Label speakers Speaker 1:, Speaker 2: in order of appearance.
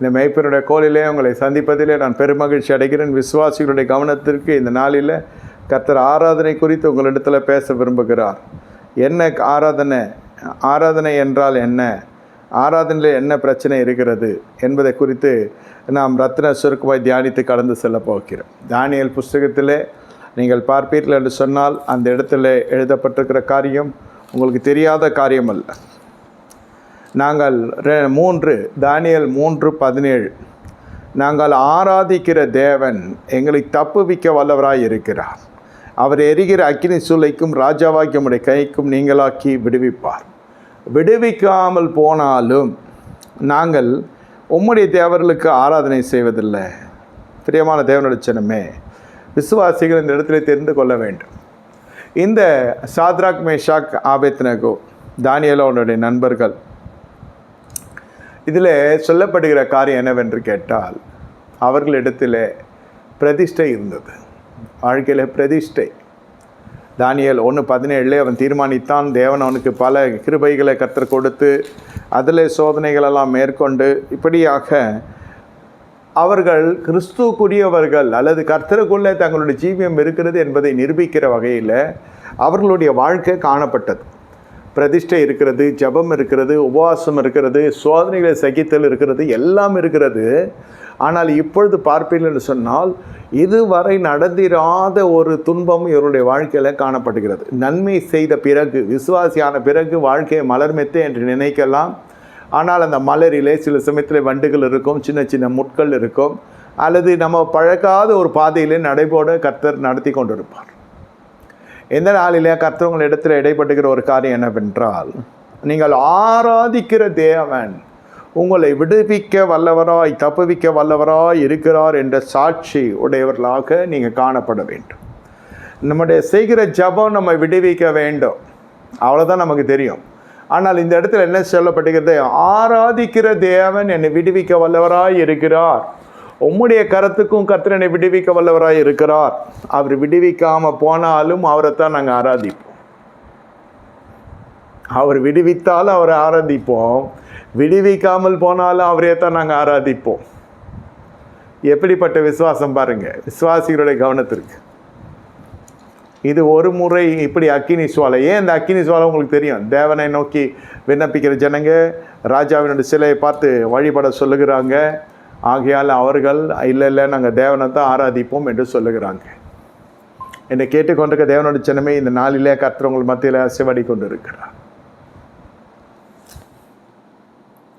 Speaker 1: இந்த மெய்ப்பருடைய கோலிலே உங்களை சந்திப்பதிலே நான் பெருமகிழ்ச்சி அடைகிறேன். விசுவாசிகளுடைய கவனத்திற்கு இந்த நாளில் கர்த்தர் ஆராதனை குறித்து உங்களிடத்தில் பேச விரும்புகிறார். என்ன ஆராதனை? ஆராதனை என்றால் என்ன? ஆராதனையில் என்ன பிரச்சனை இருக்கிறது என்பதை குறித்து நாம் ரத்ன சுருக்கமாய் தியானித்து கடந்து செல்ல போகிறோம். தானியல் புஸ்தகத்திலே நீங்கள் பார்ப்பீர்கள் என்று சொன்னால் அந்த இடத்துல எழுதப்பட்டிருக்கிற காரியம் உங்களுக்கு தெரியாத காரியம் அல்ல நாங்கள் ரெ- மூன்று தானியல் மூன்று பதினேழு. நாங்கள் ஆராதிக்கிற தேவன் எங்களை தப்புவிக்க வல்லவராய் இருக்கிறார். அவர் எரிகிற அக்கினி சூளைக்கும் ராஜாவாக்கிய கைக்கும் நீங்களாக்கி விடுவிப்பார். விடுவிக்காமல் போனாலும் நாங்கள் உம்முடைய தேவர்களுக்கு ஆராதனை செய்வதில்லை. பிரியமான தேவனுடைய சின்னமே விசுவாசிகள் இந்த இடத்துல தெரிந்து கொள்ள வேண்டும். இந்த சாத்ராக் மேஷாக் ஆபேத்னகோ தானியலோனுடைய நண்பர்கள் இதில் சொல்லப்படுகிற காரியம் என்னவென்று கேட்டால் அவர்களிடத்தில் பிரதிஷ்டை இருந்தது. வாழ்க்கையில் பிரதிஷ்டை. தானியல் ஒன்று பதினேழுலே அவன் தீர்மானித்தான். தேவன் அவனுக்கு பல கிருபைகளை கற்றுக் கொடுத்து அதில் சோதனைகளெல்லாம் மேற்கொண்டு இப்படியாக அவர்கள் கிறிஸ்துக்குரியவர்கள் அல்லது கர்த்தருக்குள்ளே தங்களுடைய ஜீவியம் இருக்கிறது என்பதை நிரூபிக்கிற வகையில் அவர்களுடைய வாழ்க்கை காணப்பட்டது. பிரதிஷ்டை இருக்கிறது ஜெபம் இருக்கிறது உபவாசம் இருக்கிறது சோதனைகளை சகித்தல் இருக்கிறது எல்லாம் இருக்கிறது. ஆனால் இப்பொழுது பார்ப்பீர்கள் என்று சொன்னால் இதுவரை நடந்திராத ஒரு துன்பம் இவருடைய வாழ்க்கையில் காணப்படுகிறது. நன்மை செய்த பிறகு விசுவாசியான பிறகு வாழ்க்கையை மலர்மெத்தே என்று நினைக்கலாம். ஆனால் அந்த மலரிலே சில சமயத்தில் வண்டுகள் இருக்கும் சின்ன சின்ன முட்கள் இருக்கும். அல்லது நம்ம பழக்காத ஒரு பாதையிலே நடைபோட கர்த்தர் நடத்தி கொண்டிருப்பார். எந்த நாளிலே கர்த்தர் இடத்துல இடைப்பட்டுகிற ஒரு காரியம் என்னவென்றால் நீங்கள் ஆராதிக்கிற தேவன் உங்களை விடுவிக்க வல்லவராய் தப்புவிக்க வல்லவராய் இருக்கிறார் என்ற சாட்சி உடையவர்களாக நீங்கள் காணப்பட வேண்டும். நம்முடைய செய்கிற ஜெபம் நம்மை விடுவிக்க வேண்டும். அவ்வளோதான் நமக்கு தெரியும். ஆனால் இந்த இடத்துல என்ன சொல்லப்பட்டுகிறது? ஆராதிக்கிற தேவன் என்னை விடுவிக்க வல்லவராய் இருக்கிறார். உம்முடைய கரத்துக்கும் கத்திரனை விடுவிக்க வல்லவராய் இருக்கிறார். அவர் விடுவிக்காம போனாலும் அவரைத்தான் நாங்கள் ஆராதிப்போம். அவர் விடுவித்தாலும் அவரை ஆராதிப்போம். விடுவிக்காமல் போனாலும் அவரே தான் நாங்கள் ஆராதிப்போம். எப்படிப்பட்ட விசுவாசம் பாருங்க. விசுவாசிகளுடைய கவனத்திற்கு இது ஒரு முறை இப்படி அக்கினி சுவாலை. ஏன் இந்த அக்கினி சுவாலை உங்களுக்கு தெரியும்? தேவனை நோக்கி விண்ணப்பிக்கிற ஜனங்க ராஜாவினுடைய சிலையை பார்த்து வழிபட சொல்லுகிறாங்க. ஆகையால் அவர்கள் இல்லை இல்லை நாங்கள் தேவனை தான் ஆராதிப்போம் என்று சொல்லுகிறாங்க. என்னை கேட்டுக்கொண்டிருக்க தேவனுடைய சின்னமே இந்த நாளிலே கர்த்தர் உங்கள் மத்தியில் செவடி கொண்டு இருக்கிறார்